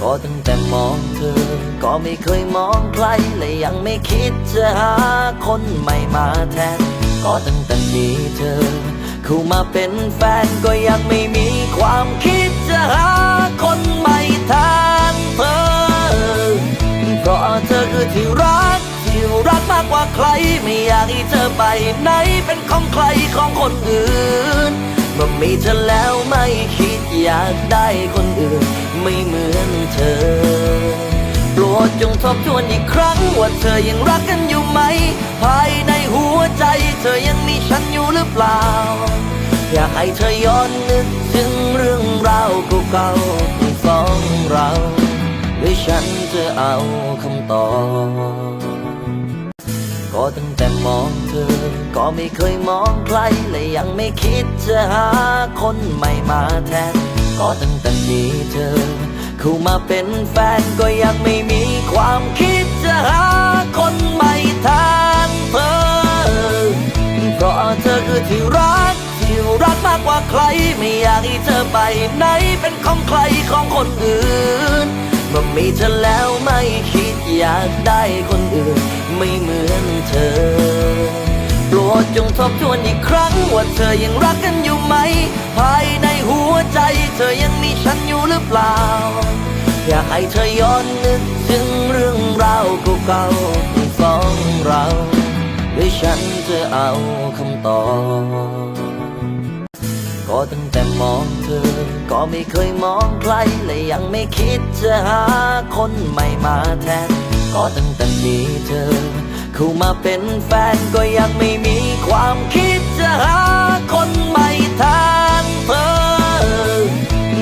ก็ตั้งแต่มองเธอ ก็ไม่เคยมองใคร และยังไม่คิดจะหาคนใหม่มาแทน ก็ตั้งแต่มีเธอ เข้ามาเป็นแฟนก็ยังไม่มีความคิดจะหาคนใหม่แทนเธอ เพราะเธอคือที่รักที่รักมากกว่าใคร ไม่อยากให้เธอไปไหนเป็นของใครของคนอื่น เมื่อมีเธอแล้วไม่คิดอยากได้คนอื่น ไม่เหมือนเธอ โปรดจงทบทวนอีกครั้ง ว่าเธอยังรักกันอยู่ไหม ภายในหัวใจ เธอยังมีฉันอยู่หรือเปล่า อยากให้เธอย้อนนึกถึงเรื่องราวเก่าๆของสองเราหรือฉันจะเอาคำตอบ ตั้งแต่มองเธอ ก็ไม่เคยมองใคร และยังไม่คิดจะหาคนใหม่มาแทน ก็ตั้งแต่มีเธอ เข้ามาเป็นแฟนก็ยังไม่มีความคิดจะหาคนใหม่แทนเธอ เพราะเธอคือที่รักที่รักมากกว่าใคร ไม่อยากให้เธอไปไหนเป็นของใครของคนอื่นเมื่อมีเธอแล้วไม่คิดอยากได้คนอื่น ทบทวนอีกครั้งว่าเธอยังรักกันอยู่ไหม ภายในหัวใจ เธอยังมีฉันอยู่หรือเปล่า อยากให้เธอย้อนนึกถึงเรื่องราวเก่าๆของสองเราหรือฉันจะเอาคำตอบก็ตั้งแต่มองเธอ ก็ไม่เคยมองใคร และยังไม่คิดจะหาคนใหม่มาแทน ก็ตั้งแต่มีเธอ เข้ามาเป็นแฟนก็ยังไม่มีความคิดจะหาคนใหม่แทนเธอ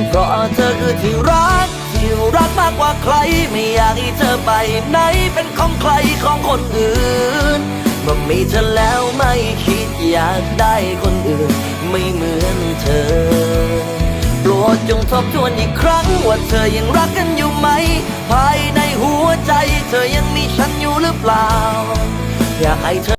เพราะเธอคือที่รักที่รักมากกว่าใคร ไม่อยากให้เธอไปไหนเป็นของใครของคนอื่นเมื่อมีเธอแล้วไม่คิดอยากได้คนอื่น ไม่เหมือนเธอโปรดจงทบทวนอีกครั้ง ว่าเธอยังรักกันอยู่ไหม ภายในหัวใจ เธอยังมีฉันอยู่หรือเปล่า อยากให้เธอ